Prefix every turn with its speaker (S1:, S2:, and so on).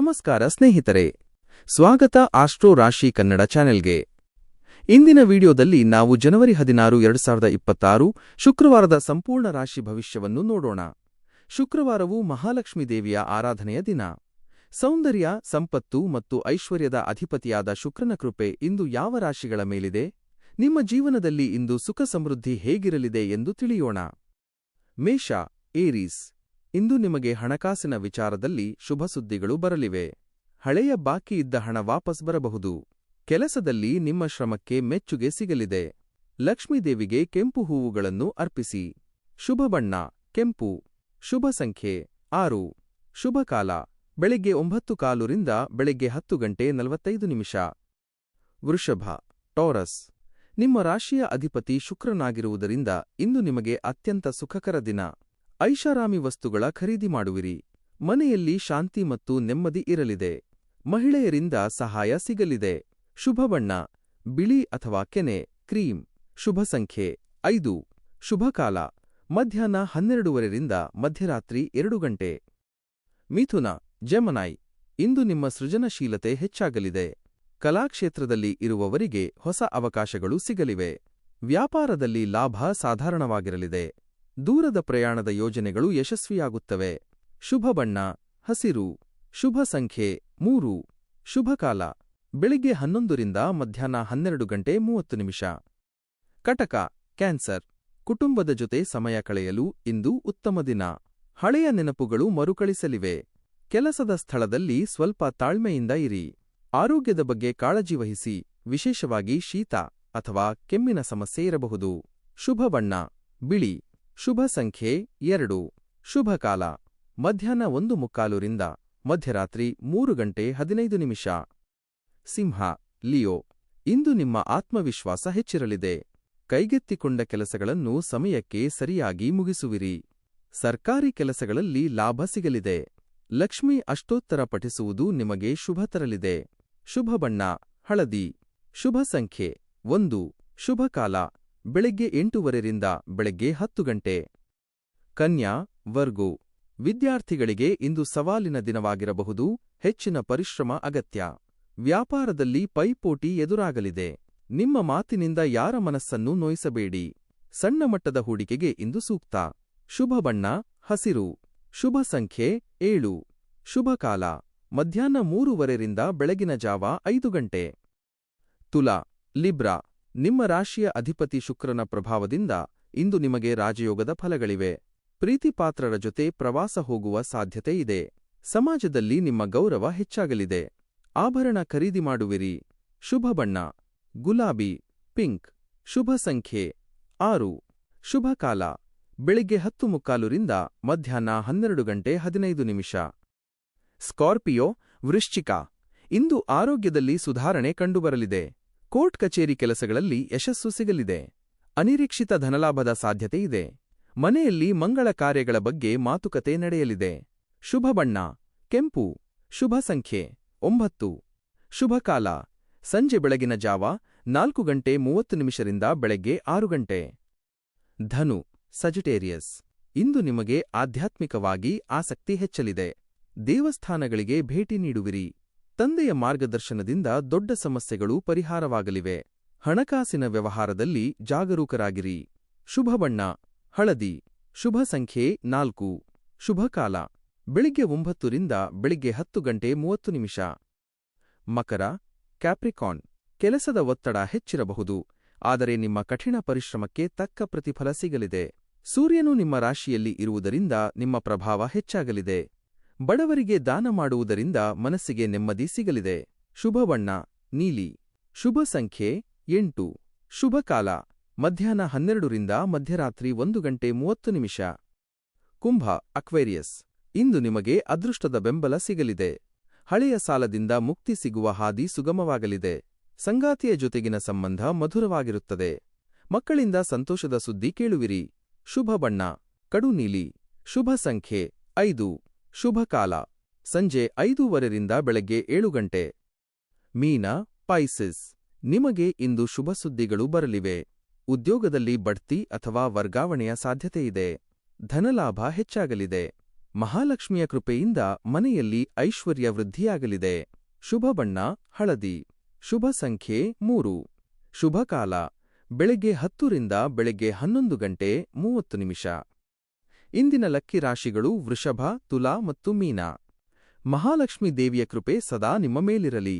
S1: ನಮಸ್ಕಾರ ಸ್ನೇಹಿತರೆ. ಸ್ವಾಗತ ಆಸ್ಟ್ರೋ ರಾಶಿ ಕನ್ನಡ ಚಾನೆಲ್ಗೆ. ಇಂದಿನ ವಿಡಿಯೋದಲ್ಲಿ ನಾವು ಜನವರಿ ಹದಿನಾರು, ಎರಡು ಸಾವಿರದ ಇಪ್ಪತ್ತಾರು ಶುಕ್ರವಾರದ ಸಂಪೂರ್ಣ ರಾಶಿ ಭವಿಷ್ಯವನ್ನು ನೋಡೋಣ. ಶುಕ್ರವಾರವು ಮಹಾಲಕ್ಷ್ಮೀ ದೇವಿಯ ಆರಾಧನೆಯ ದಿನ. ಸೌಂದರ್ಯ, ಸಂಪತ್ತು ಮತ್ತು ಐಶ್ವರ್ಯದ ಅಧಿಪತಿಯಾದ ಶುಕ್ರನ ಕೃಪೆ ಇಂದು ಯಾವ ರಾಶಿಗಳ ಮೇಲಿದೆ? ನಿಮ್ಮ ಜೀವನದಲ್ಲಿ ಇಂದು ಸುಖ ಸಮೃದ್ಧಿ ಹೇಗಿರಲಿದೆ ಎಂದು ತಿಳಿಯೋಣ. ಮೇಷ, ಏರೀಸ್. ಇಂದು ನಿಮಗೆ ಹಣಕಾಸಿನ ವಿಚಾರದಲ್ಲಿ ಶುಭ ಸುದ್ದಿಗಳು ಬರಲಿವೆ. ಹಳೆಯ ಬಾಕಿ ಇದ್ದ ಹಣ ವಾಪಸ್ ಬರಬಹುದು. ಕೆಲಸದಲ್ಲಿ ನಿಮ್ಮ ಶ್ರಮಕ್ಕೆ ಮೆಚ್ಚುಗೆ ಸಿಗಲಿದೆ. ಲಕ್ಷ್ಮೀದೇವಿಗೆ ಕೆಂಪು ಹೂವುಗಳನ್ನು ಅರ್ಪಿಸಿ. ಶುಭ ಬಣ್ಣ, ಕೆಂಪು. ಶುಭ ಸಂಖ್ಯೆ, ಆರು. ಶುಭ ಕಾಲ, ಬೆಳಿಗ್ಗೆ ಒಂಬತ್ತು ಕಾಲುರಿಂದ ಬೆಳಿಗ್ಗೆ ಹತ್ತು ಗಂಟೆ ನಲವತ್ತೈದು ನಿಮಿಷ. ವೃಷಭ, ಟೋರಸ್. ನಿಮ್ಮ ರಾಶಿಯ ಅಧಿಪತಿ ಶುಕ್ರನಾಗಿರುವುದರಿಂದ ಇಂದು ನಿಮಗೆ ಅತ್ಯಂತ ಸುಖಕರ ದಿನ. ಐಷಾರಾಮಿ ವಸ್ತುಗಳ ಖರೀದಿ ಮಾಡುವಿರಿ. ಮನೆಯಲ್ಲಿ ಶಾಂತಿ ಮತ್ತು ನೆಮ್ಮದಿ ಇರಲಿದೆ. ಮಹಿಳೆಯರಿಂದ ಸಹಾಯ ಸಿಗಲಿದೆ. ಶುಭ ಬಣ್ಣ, ಬಿಳಿ ಅಥವಾ ಕೆನೆ ಕ್ರೀಮ್ ಶುಭ ಸಂಖ್ಯೆ ಐದು. ಶುಭ ಕಾಲ, ಮಧ್ಯಾಹ್ನ ಹನ್ನೆರಡೂವರೆರಿಂದ ಮಧ್ಯರಾತ್ರಿ ಎರಡು ಗಂಟೆ. ಮಿಥುನ ಜೆಮನಾಯ್ ಇಂದು ನಿಮ್ಮ ಸೃಜನಶೀಲತೆ ಹೆಚ್ಚಾಗಲಿದೆ. ಕಲಾಕ್ಷೇತ್ರದಲ್ಲಿ ಇರುವವರಿಗೆ ಹೊಸ ಅವಕಾಶಗಳು ಸಿಗಲಿವೆ. ವ್ಯಾಪಾರದಲ್ಲಿ ಲಾಭ ಸಾಧಾರಣವಾಗಿರಲಿದೆ. ದೂರದ ಪ್ರಯಾಣದ ಯೋಜನೆಗಳು ಯಶಸ್ವಿಯಾಗುತ್ತವೆ. ಶುಭ ಬಣ್ಣ, ಹಸಿರು. ಶುಭ ಸಂಖ್ಯೆ, ಮೂರು. ಶುಭಕಾಲ ಬೆಳಿಗ್ಗೆ ಹನ್ನೊಂದರಿಂದ ಮಧ್ಯಾಹ್ನ ಹನ್ನೆರಡು ಗಂಟೆ ಮೂವತ್ತು ನಿಮಿಷ. ಕಟಕ, ಕ್ಯಾನ್ಸರ್. ಕುಟುಂಬದ ಜೊತೆ ಸಮಯ ಕಳೆಯಲು ಇಂದು ಉತ್ತಮ ದಿನ. ಹಳೆಯ ನೆನಪುಗಳು ಮರುಕಳಿಸಲಿವೆ. ಕೆಲಸದ ಸ್ಥಳದಲ್ಲಿ ಸ್ವಲ್ಪ ತಾಳ್ಮೆಯಿಂದ ಇರಿ. ಆರೋಗ್ಯದ ಬಗ್ಗೆ ಕಾಳಜಿ ವಹಿಸಿ. ವಿಶೇಷವಾಗಿ ಶೀತ ಅಥವಾ ಕೆಮ್ಮಿನ ಸಮಸ್ಯೆ ಇರಬಹುದು. ಶುಭ ಬಣ್ಣ. ಬಿಳಿ. ಶುಭ ಸಂಖ್ಯೆ ಎರಡು. ಶುಭ ಕಾಲ. ಮಧ್ಯಾಹ್ನ ಒಂದು ಮುಕ್ಕಾಲುರಿಂದ ಮಧ್ಯರಾತ್ರಿ ಮೂರು ಗಂಟೆ ಹದಿನೈದು ನಿಮಿಷ. ಸಿಂಹ, ಲಿಯೋ, ಇಂದು ನಿಮ್ಮ ಆತ್ಮವಿಶ್ವಾಸ ಹೆಚ್ಚಿರಲಿದೆ. ಕೈಗೆತ್ತಿಕೊಂಡ ಕೆಲಸಗಳನ್ನು ಸಮಯಕ್ಕೆ ಸರಿಯಾಗಿ ಮುಗಿಸುವಿರಿ. ಸರ್ಕಾರಿ ಕೆಲಸಗಳಲ್ಲಿ ಲಾಭ ಸಿಗಲಿದೆ. ಲಕ್ಷ್ಮಿ ಅಷ್ಟೋತ್ತರ ಪಠಿಸುವುದು ನಿಮಗೆ ಶುಭ ತರಲಿದೆ. ಶುಭ ಬಣ್ಣ, ಹಳದಿ. ಶುಭ ಸಂಖ್ಯೆ ಒಂದು. ಶುಭ ಕಾಲ. ಬೆಳಗ್ಗೆ ಎಂಟೂವರೆರಿಂದ ಬೆಳಗ್ಗೆ ಹತ್ತು ಗಂಟೆ. ಕನ್ಯಾ, ವರ್ಗು, ವಿದ್ಯಾರ್ಥಿಗಳಿಗೆ ಇಂದು ಸವಾಲಿನ ದಿನವಾಗಿರಬಹುದು, ಹೆಚ್ಚಿನ ಪರಿಶ್ರಮ ಅಗತ್ಯ. ವ್ಯಾಪಾರದಲ್ಲಿ ಪೈಪೋಟಿ ಎದುರಾಗಲಿದೆ. ನಿಮ್ಮ ಮಾತಿನಿಂದ ಯಾರ ಮನಸ್ಸನ್ನು ನೋಯಿಸಬೇಡಿ. ಸಣ್ಣ ಮಟ್ಟದ ಹೂಡಿಕೆಗೆ ಇಂದು ಸೂಕ್ತ. ಶುಭ ಬಣ್ಣ, ಹಸಿರು. ಶುಭ ಸಂಖ್ಯೆ, ಏಳು. ಶುಭ ಕಾಲ. ಮಧ್ಯಾಹ್ನ ಮೂರುವರೆರಿಂದ ಬೆಳಗಿನ ಜಾವ ಐದು ಗಂಟೆ. ತುಲಾ, ಲಿಬ್ರಾ. ನಿಮ್ಮ ರಾಶಿಯ ಅಧಿಪತಿ ಶುಕ್ರನ ಪ್ರಭಾವದಿಂದ ಇಂದು ನಿಮಗೆ ರಾಜಯೋಗದ ಫಲಗಳಿವೆ. ಪ್ರೀತಿಪಾತ್ರರ ಜೊತೆ ಪ್ರವಾಸ ಹೋಗುವ ಸಾಧ್ಯತೆ ಇದೆ. ಸಮಾಜದಲ್ಲಿ ನಿಮ್ಮ ಗೌರವ ಹೆಚ್ಚಾಗಲಿದೆ. ಆಭರಣ ಖರೀದಿ ಮಾಡುವಿರಿ. ಶುಭ ಬಣ್ಣ. ಗುಲಾಬಿ. ಪಿಂಕ್. ಶುಭ ಸಂಖ್ಯೆ. ಆರು. ಶುಭ ಕಾಲ. ಬೆಳಿಗ್ಗೆ ಹತ್ತು ಮುಕ್ಕಾಲುರಿಂದ ಮಧ್ಯಾಹ್ನ ಹನ್ನೆರಡು ಗಂಟೆ ಹದಿನೈದು ನಿಮಿಷ. ಸ್ಕಾರ್ಪಿಯೋ ವೃಶ್ಚಿಕ. ಇಂದು ಆರೋಗ್ಯದಲ್ಲಿ ಸುಧಾರಣೆ ಕಂಡುಬರಲಿದೆ. ಕೋರ್ಟ್ ಕಚೇರಿ ಕೆಲಸಗಳಲ್ಲಿ ಯಶಸ್ಸು ಸಿಗಲಿದೆ. ಅನಿರೀಕ್ಷಿತ ಧನಲಾಭದ ಸಾಧ್ಯತೆ ಇದೆ. ಮನೆಯಲ್ಲಿ ಮಂಗಳ ಕಾರ್ಯಗಳ ಬಗ್ಗೆ ಮಾತುಕತೆ ನಡೆಯಲಿದೆ. ಶುಭ ಬಣ್ಣ, ಕೆಂಪು, ಶುಭ ಸಂಖ್ಯೆ, ಒಂಬತ್ತು. ಶುಭ ಕಾಲ, ಸಂಜೆ ಬೆಳಗಿನ ಜಾವ, ನಾಲ್ಕು ಗಂಟೆ ಮೂವತ್ತು ನಿಮಿಷರಿಂದ ಬೆಳಗ್ಗೆ ಆರು ಗಂಟೆ. ಧನು ಸಜಿಟೇರಿಯಸ್ ಇಂದು ನಿಮಗೆ ಆಧ್ಯಾತ್ಮಿಕವಾಗಿ ಆಸಕ್ತಿ ಹೆಚ್ಚಲಿದೆ. ದೇವಸ್ಥಾನಗಳಿಗೆ ಭೇಟಿ ನೀಡುವಿರಿ. ತಂದೆಯ ಮಾರ್ಗದರ್ಶನದಿಂದ ದೊಡ್ಡ ಸಮಸ್ಯೆಗಳು ಪರಿಹಾರವಾಗಲಿವೆ. ಹಣಕಾಸಿನ ವ್ಯವಹಾರದಲ್ಲಿ ಜಾಗರೂಕರಾಗಿರಿ. ಶುಭ ಬಣ್ಣ, ಹಳದಿ, ಶುಭ ಸಂಖ್ಯೆ ನಾಲ್ಕು, ಶುಭ ಕಾಲ, ಬೆಳಿಗ್ಗೆ ಒಂಬತ್ತರಿಂದ ಬೆಳಿಗ್ಗೆ ಹತ್ತು ಗಂಟೆ ಮೂವತ್ತು ನಿಮಿಷ. ಮಕರ ಕ್ಯಾಪ್ರಿಕಾನ್ ಕೆಲಸದ ಒತ್ತಡ ಹೆಚ್ಚಿರಬಹುದು, ಆದರೆ ನಿಮ್ಮ ಕಠಿಣ ಪರಿಶ್ರಮಕ್ಕೆ ತಕ್ಕ ಪ್ರತಿಫಲ ಸಿಗಲಿದೆ. ಸೂರ್ಯನು ನಿಮ್ಮ ರಾಶಿಯಲ್ಲಿ ಇರುವುದರಿಂದ ನಿಮ್ಮ ಪ್ರಭಾವ ಹೆಚ್ಚಾಗಲಿದೆ. ಬಡವರಿಗೆ ದಾನ ಮಾಡುವುದರಿಂದ ಮನಸ್ಸಿಗೆ ನೆಮ್ಮದಿ ಸಿಗಲಿದೆ. ಶುಭವಣ್ಣ, ನೀಲಿ. ಶುಭ ಸಂಖ್ಯೆ ಎಂಟು. ಶುಭ ಕಾಲ. ಮಧ್ಯಾಹ್ನ ಹನ್ನೆರಡರಿಂದ ಮಧ್ಯರಾತ್ರಿ ಒಂದು ಗಂಟೆ ಮೂವತ್ತು ನಿಮಿಷ. ಕುಂಭ, ಅಕ್ವೇರಿಯಸ್. ಇಂದು ನಿಮಗೆ ಅದೃಷ್ಟದ ಬೆಂಬಲ ಸಿಗಲಿದೆ. ಹಳೆಯ ಸಾಲದಿಂದ ಮುಕ್ತಿ ಸಿಗುವ ಹಾದಿ ಸುಗಮವಾಗಲಿದೆ. ಸಂಗಾತಿಯ ಜೊತೆಗಿನ ಸಂಬಂಧ ಮಧುರವಾಗಿರುತ್ತದೆ. ಮಕ್ಕಳಿಂದ ಸಂತೋಷದ ಸುದ್ದಿ ಕೇಳುವಿರಿ. ಶುಭ ಬಣ್ಣ ಕಡು ನೀಲಿ ಶುಭ ಸಂಖ್ಯೆ ಐದು. ಶುಭ ಕಾಲ. ಸಂಜೆ ಐದೂವರೆರಿಂದ ಬೆಳಗ್ಗೆ ಏಳು ಗಂಟೆ. ಮೀನ, ಪೈಸಿಸ್. ನಿಮಗೆ ಇಂದು ಶುಭ ಸುದ್ದಿಗಳು ಬರಲಿವೆ. ಉದ್ಯೋಗದಲ್ಲಿ ಬಡ್ತಿ ಅಥವಾ ವರ್ಗಾವಣೆಯ ಸಾಧ್ಯತೆಯಿದೆ ಧನಲಾಭ ಹೆಚ್ಚಾಗಲಿದೆ. ಮಹಾಲಕ್ಷ್ಮಿಯ ಕೃಪೆಯಿಂದ ಮನೆಯಲ್ಲಿ ಐಶ್ವರ್ಯ ವೃದ್ಧಿಯಾಗಲಿದೆ. ಶುಭ ಬಣ್ಣ, ಹಳದಿ. ಶುಭ ಸಂಖ್ಯೆ ಮೂರು. ಶುಭ ಕಾಲ. ಬೆಳಗ್ಗೆ ಹತ್ತರಿಂದ ಬೆಳಗ್ಗೆ ಹನ್ನೊಂದು ಗಂಟೆ ಮೂವತ್ತು ನಿಮಿಷ. ಇಂದಿನ ಲಕ್ಕಿ ರಾಶಿಗಳು ವೃಷಭ ತುಲಾ ಮತ್ತು ಮೀನ. ಮಹಾಲಕ್ಷ್ಮೀ ದೇವಿಯ ಕೃಪೆ ಸದಾ ನಿಮ್ಮ ಮೇಲಿರಲಿ.